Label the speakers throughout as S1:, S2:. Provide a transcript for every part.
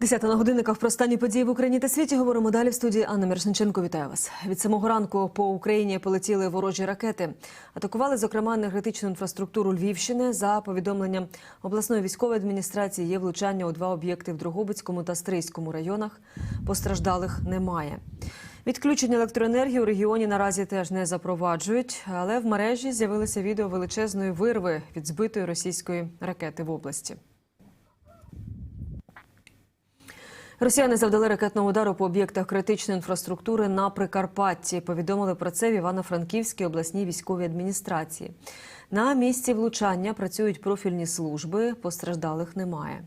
S1: Десята на годинниках про останні події в Україні та світі говоримо далі в студії Анна Мірошниченко. Вітаю вас. Від самого ранку по Україні полетіли ворожі ракети. Атакували, зокрема, енергетичну інфраструктуру Львівщини. За повідомленням обласної військової адміністрації є влучання у два об'єкти в Дрогобицькому та Стрийському районах. Постраждалих немає. Відключення електроенергії у регіоні наразі теж не запроваджують, але в мережі з'явилося відео величезної вирви від збитої російської ракети в області. Росіяни завдали ракетного удару по об'єктах критичної інфраструктури на Прикарпатті. Повідомили про це в Івано-Франківській обласній військовій адміністрації. На місці влучання працюють профільні служби, постраждалих немає.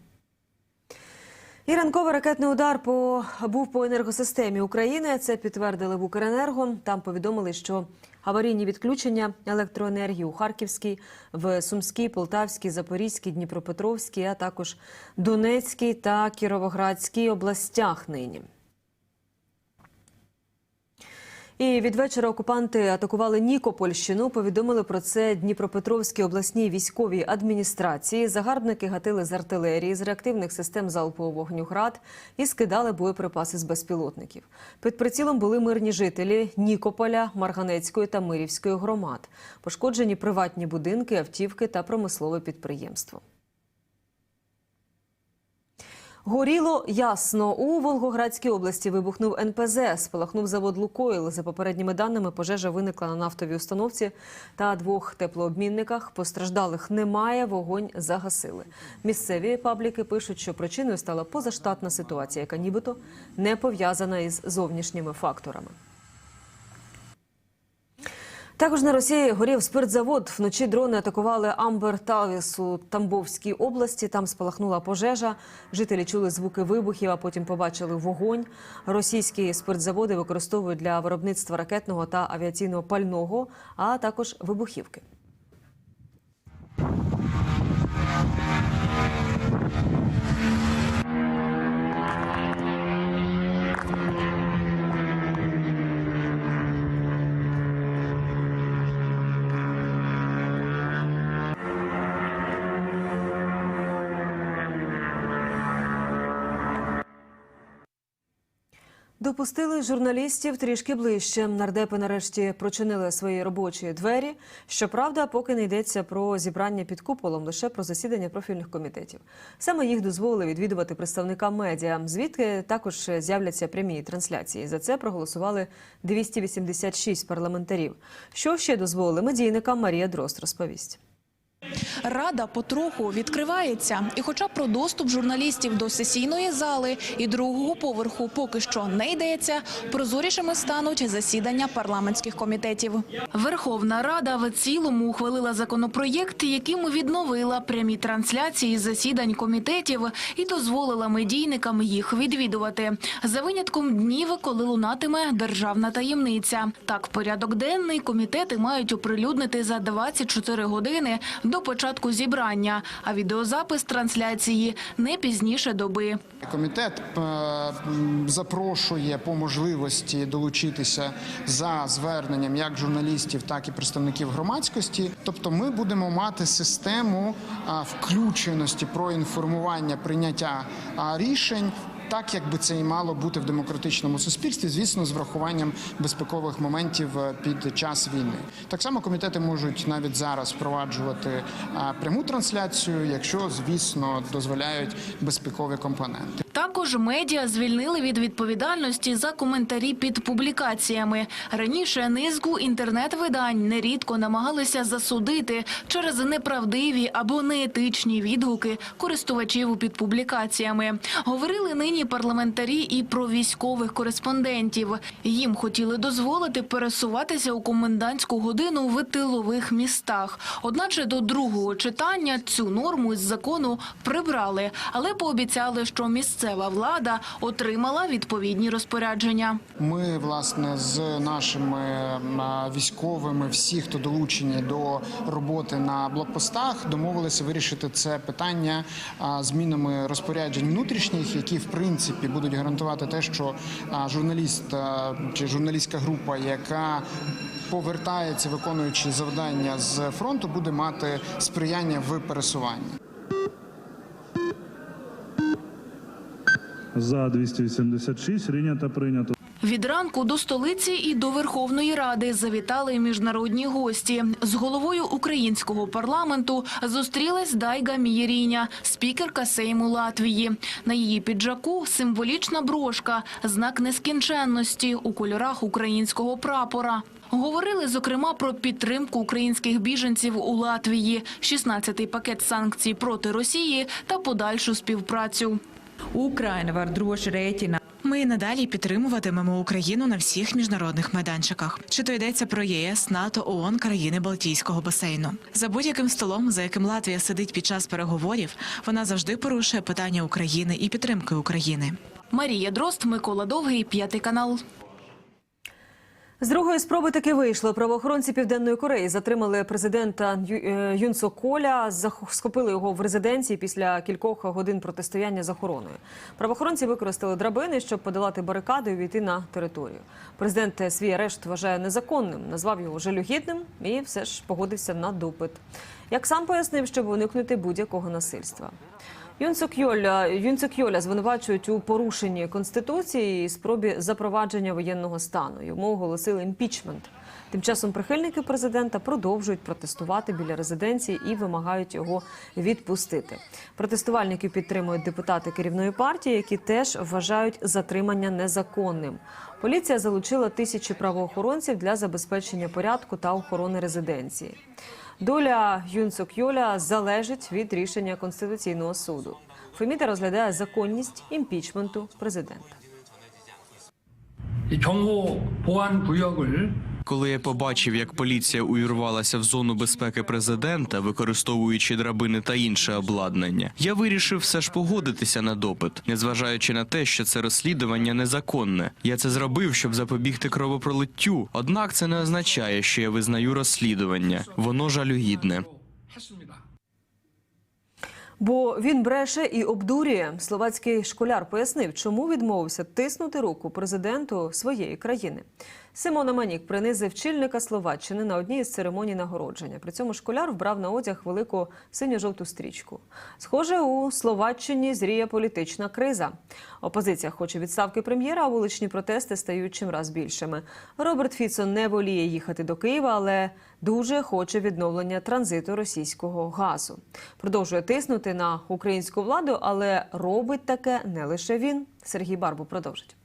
S1: І ранковий ракетний удар по був по енергосистемі України. Це підтвердили в Укренерго. Там повідомили, що аварійні відключення електроенергії у Харківській, в Сумській, Полтавській, Запорізькій, Дніпропетровській, а також Донецькій та Кіровоградській областях нині. І від вечора окупанти атакували Нікопольщину. Повідомили про це Дніпропетровській обласній військовій адміністрації. Загарбники гатили з артилерії, з реактивних систем залпового вогню град і скидали боєприпаси з безпілотників. Під прицілом були мирні жителі Нікополя, Марганецької та Мирівської громад. Пошкоджені приватні будинки, автівки та промислове підприємство. Горіло ясно. У Волгоградській області вибухнув НПЗ. Спалахнув завод Лукойл. За попередніми даними, пожежа виникла на нафтовій установці та двох теплообмінниках. Постраждалих немає. Вогонь загасили. Місцеві пабліки пишуть, що причиною стала позаштатна ситуація, яка нібито не пов'язана із зовнішніми факторами. Також на Росії горів спиртзавод. Вночі дрони атакували Амбер Талвіс у Тамбовській області. Там спалахнула пожежа. Жителі чули звуки вибухів, а потім побачили вогонь. Російські спиртзаводи використовують для виробництва ракетного та авіаційного пального, а також вибухівки. Допустили журналістів трішки ближче. Нардепи нарешті прочинили свої робочі двері. Щоправда, поки не йдеться про зібрання під куполом, лише про засідання профільних комітетів. Саме їх дозволили відвідувати представникам медіа. Звідки також з'являться прямі трансляції. За це проголосували 286 парламентарів. Що ще дозволили медійникам Марія Дрозд розповість.
S2: Рада потроху відкривається, і, хоча про доступ журналістів до сесійної зали і другого поверху поки що не йдеться, прозорішими стануть засідання парламентських комітетів. Верховна Рада в цілому ухвалила законопроєкт, яким відновила прямі трансляції засідань комітетів і дозволила медійникам їх відвідувати за винятком днів, коли лунатиме державна таємниця. Так, порядок денний комітети мають оприлюднити за 24 години до початку зібрання, а відеозапис трансляції не пізніше доби.
S3: Комітет е, запрошує по можливості долучитися за зверненням як журналістів, так і представників громадськості. Тобто, ми будемо мати систему включеності про інформування прийняття рішень. Так, як би це і мало бути в демократичному суспільстві, звісно, з врахуванням безпекових моментів е, під час війни. Так само комітети можуть навіть зараз впроваджувати пряму трансляцію, якщо, звісно, дозволяють безпекові компоненти.
S2: Також медіа звільнили від відповідальності за коментарі під публікаціями. Раніше низку інтернет-видань нерідко намагалися засудити через неправдиві або неетичні відгуки користувачів під публікаціями. Говорили нині парламентарі і про військових кореспондентів. Їм хотіли дозволити пересуватися у комендантську годину в тилових містах. Одначе до другого читання цю норму із закону прибрали, але пообіцяли, що місцева влада отримала відповідні розпорядження.
S3: Ми власне з нашими військовими, всі, хто долучені до роботи на блокпостах, домовилися вирішити це питання змінами розпоряджень внутрішніх, які в принципі будуть гарантувати те, що журналіст чи журналістська група, яка повертається, виконуючи завдання з фронту, буде мати сприяння в пересуванні.
S4: За 286 прийнято, прийнято.
S2: Від ранку до столиці і до Верховної Ради завітали міжнародні гості. З головою українського парламенту зустрілась Дайга Мієріня, спікерка Сейму Латвії. На її піджаку символічна брошка, знак нескінченності у кольорах українського прапора. Говорили, зокрема, про підтримку українських біженців у Латвії, 16-й пакет санкцій проти Росії та подальшу співпрацю.
S5: Україна var droši rēķina.
S6: Ми і надалі підтримуватимемо Україну на всіх міжнародних майданчиках. Чи то йдеться про ЄС, НАТО, ООН, країни Балтійського басейну. За будь-яким столом, за яким Латвія сидить під час переговорів, вона завжди порушує питання України і підтримки України.
S2: Марія Дрозд, Микола Довгий, п'ятий канал.
S1: З другої спроби таки вийшло. Правоохоронці Південної Кореї затримали президента е, Юн Сок Коля, схопили його в резиденції після кількох годин протистояння з охороною. Правоохоронці використали драбини, щоб подолати барикади і увійти на територію. Президент свій арешт вважає незаконним, назвав його жалюгідним і все ж погодився на допит. Як сам пояснив, щоб уникнути будь-якого насильства. Юн Сок Йоля, Юн Сок Йоля звинувачують у порушенні конституції і спробі запровадження воєнного стану. Йому оголосили імпічмент. Тим часом прихильники президента продовжують протестувати біля резиденції і вимагають його відпустити. Протестувальників підтримують депутати керівної партії, які теж вважають затримання незаконним. Поліція залучила тисячі правоохоронців для забезпечення порядку та охорони резиденції. Доля Юнсок Йоля залежить від рішення Конституційного суду. Феміда розглядає законність імпічменту президента
S7: коли я побачив, як поліція увірвалася в зону безпеки президента, використовуючи драбини та інше обладнання, я вирішив все ж погодитися на допит, незважаючи на те, що це розслідування незаконне. Я це зробив, щоб запобігти кровопролиттю. Однак це не означає, що я визнаю розслідування. Воно жалюгідне.
S1: Бо він бреше і обдурює словацький школяр пояснив, чому відмовився тиснути руку президенту своєї країни. Симона Манік принизив чільника Словаччини на одній із церемоній нагородження. При цьому школяр вбрав на одяг велику синьо-жовту стрічку. Схоже, у Словаччині зріє політична криза. Опозиція хоче відставки прем'єра, а вуличні протести стають чимраз більшими. Роберт Фіцо не воліє їхати до Києва, але дуже хоче відновлення транзиту російського газу. Продовжує тиснути на українську владу, але робить таке не лише він. Сергій Барбу продовжить.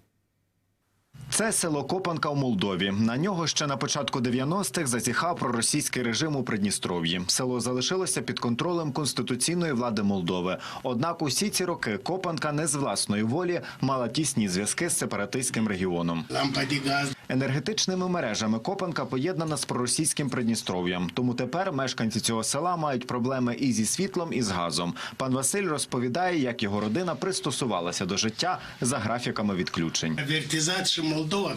S8: Це село Копанка у Молдові. На нього ще на початку 90-х зазіхав проросійський режим у Придністров'ї. Село залишилося під контролем конституційної влади Молдови. Однак усі ці роки Копанка не з власної волі мала тісні зв'язки з сепаратистським регіоном. Енергетичними мережами Копанка поєднана з проросійським Придністров'ям. Тому тепер мешканці цього села мають проблеми і зі світлом, і з газом. Пан Василь розповідає, як його родина пристосувалася до життя за графіками відключень.
S9: Молдова.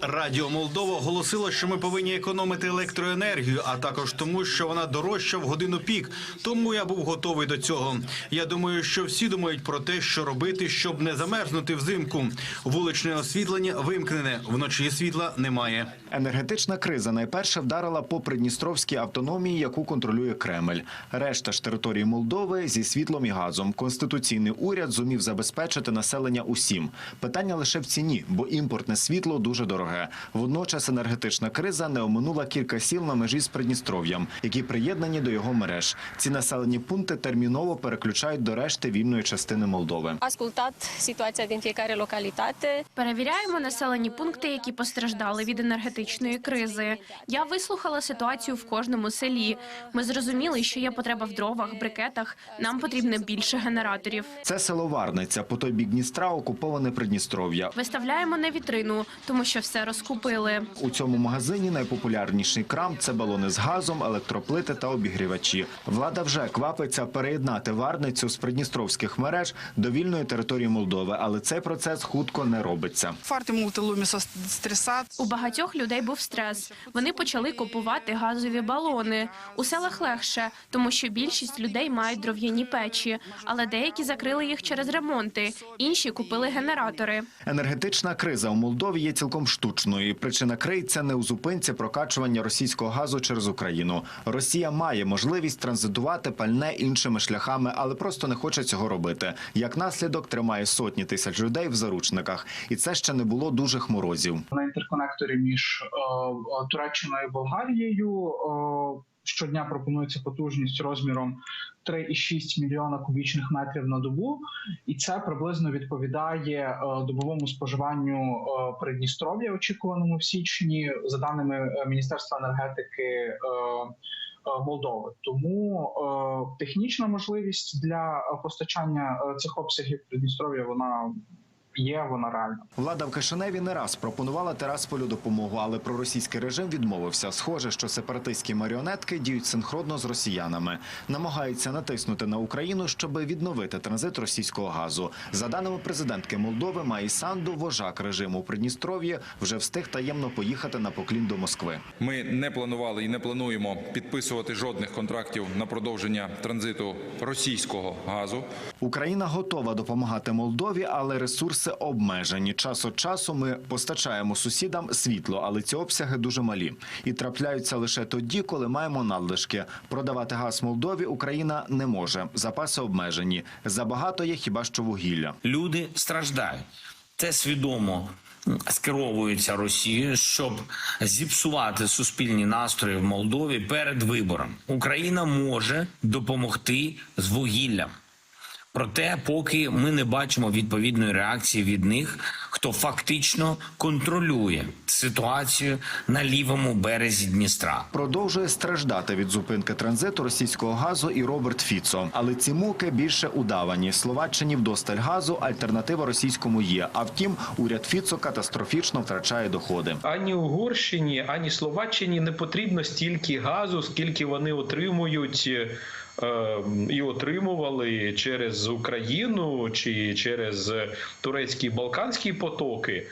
S10: Радіо Молдова оголосило, що ми повинні економити електроенергію, а також тому, що вона дорожча в годину пік. Тому я був готовий до цього. Я думаю, що всі думають про те, що робити, щоб не замерзнути взимку. Вуличне освітлення вимкнене, вночі світла немає.
S8: Енергетична криза найперше вдарила по придністровській автономії, яку контролює Кремль. Решта ж території Молдови зі світлом і газом. Конституційний уряд зумів забезпечити населення усім. Питання лише в ціні, бо імпортне світло дуже дороге. Водночас енергетична криза не оминула кілька сіл на межі з Придністров'ям, які приєднані до його мереж. Ці населені пункти терміново переключають до решти вільної частини Молдови.
S11: situația din fiecare localitate.
S12: Перевіряємо населені пункти, які постраждали від енергетичної кризи. Я вислухала ситуацію в кожному селі. Ми зрозуміли, що є потреба в дровах, брикетах. Нам потрібно більше генераторів.
S8: Це село Варниця, по той бік Дністра окуповане Придністров'я.
S12: Виставляємо на вітрину, тому що все розкупили.
S8: У цьому магазині найпопулярніший крам це балони з газом, електроплити та обігрівачі. Влада вже квапиться переєднати варницю з придністровських мереж до вільної території Молдови, але цей процес хутко не робиться.
S5: Foarte multă lume
S12: У багатьох людей був стрес. Вони почали купувати газові балони. У селах легше, тому що більшість людей мають дров'яні печі, але деякі закрили їх через ремонти, інші купили генератори.
S8: Енергетична криза у Молдові є цілком штучною. і Причина криється не у зупинці прокачування російського газу через Україну. Росія має можливість транзитувати пальне іншими шляхами, але просто не хоче цього робити. Як наслідок, тримає сотні тисяч людей в заручниках, і це ще не було дужих морозів.
S13: на інтерконекторі між е, е, Туреччиною і Болгарією. е, Щодня пропонується потужність розміром 3,6 мільйона кубічних метрів на добу, і це приблизно відповідає добовому споживанню Придністров'я, очікуваному в січні, за даними Міністерства енергетики Молдови. Тому технічна можливість для постачання цих обсягів Придністров'я вона є, вона реальна.
S8: Влада в Кишиневі не раз пропонувала Терасполю допомогу, але проросійський режим відмовився. Схоже, що сепаратистські маріонетки діють синхронно з росіянами, намагаються натиснути на Україну, щоб відновити транзит російського газу. За даними президентки Молдови, Маї Санду, вожак режиму у Придністров'ї, вже встиг таємно поїхати на поклін до Москви.
S14: Ми не планували і не плануємо підписувати жодних контрактів на продовження транзиту російського газу.
S8: Україна готова допомагати Молдові, але ресурси обмежені. Час від часу ми постачаємо сусідам світло, але ці обсяги дуже малі і трапляються лише тоді, коли маємо надлишки. Продавати газ Молдові Україна не може. Запаси обмежені. Забагато є хіба що вугілля.
S15: Люди страждають. Це свідомо скеровується Росією, щоб зіпсувати суспільні настрої в Молдові перед вибором. Україна може допомогти з вугіллям. Проте, поки ми не бачимо відповідної реакції від них, хто фактично контролює ситуацію на лівому березі Дністра.
S8: Продовжує страждати від зупинки транзиту російського газу і Роберт Фіцо. Але ці муки більше удавані. Словаччині вдосталь газу, альтернатива російському є. А втім, уряд Фіцо катастрофічно втрачає доходи.
S16: Ані Угорщині, ані Словаччині не потрібно стільки газу, скільки вони отримують. Е, І отримували через Україну чи через турецькі балканські потоки.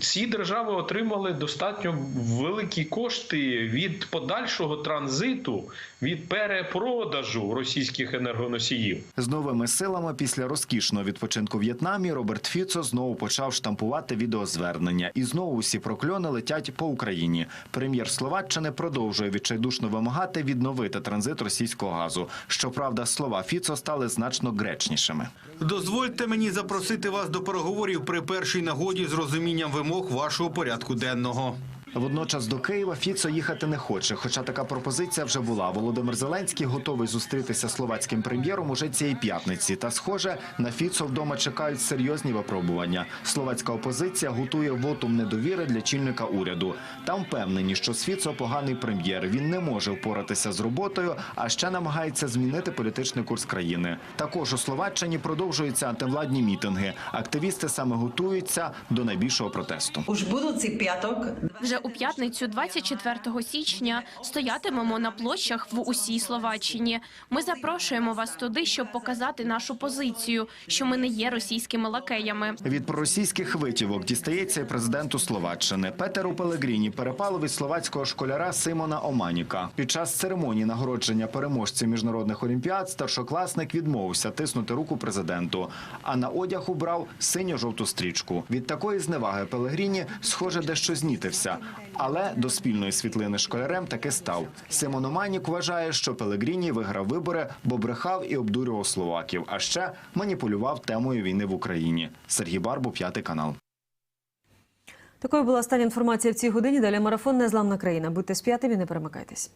S16: Ці держави отримали достатньо великі кошти від подальшого транзиту, від перепродажу російських енергоносіїв.
S8: З новими силами після розкішного відпочинку в В'єтнамі Роберт Фіцо знову почав штампувати відеозвернення, і знову всі прокльони летять по Україні. Прем'єр Словаччини продовжує відчайдушно вимагати відновити транзит російського газу. Щоправда, слова Фіцо стали значно гречнішими.
S10: Дозвольте мені запросити вас до переговорів при першій нагоді з розумінням вимог вашого порядку денного.
S8: Водночас до Києва Фіцо їхати не хоче. Хоча така пропозиція вже була. Володимир Зеленський готовий зустрітися з словацьким прем'єром уже цієї п'ятниці. Та схоже, на Фіцо вдома чекають серйозні випробування. Словацька опозиція готує вотум недовіри для чільника уряду. Там впевнені, що з Фіцо поганий прем'єр. Він не може впоратися з роботою, а ще намагається змінити політичний курс країни. Також у Словаччині продовжуються антивладні мітинги. Активісти саме готуються до найбільшого протесту.
S5: Уж будуці п'яток
S12: Вже у п'ятницю, 24 січня, стоятимемо на площах в усій Словаччині. Ми запрошуємо вас туди, щоб показати нашу позицію, що ми не є російськими лакеями.
S8: Від проросійських витівок дістається президенту Словаччини. Петеру Пелегріні перепало від словацького школяра Симона Оманіка. Під час церемонії нагородження переможців міжнародних олімпіад старшокласник відмовився тиснути руку президенту, а на одяг убрав синьо-жовту стрічку. Від такої зневаги Пелегріні, схоже, дещо знітився. Але до спільної світлини школярем таки став. Симон Оманік вважає, що Пелегріні виграв вибори, бо брехав і обдурював словаків, а ще маніпулював темою війни в Україні. Сергій Барбу, п'ятий канал.
S1: Такою була остання інформація в цій годині. Далі марафон Незламна країна. Будьте з п'ятим і не перемикайтесь.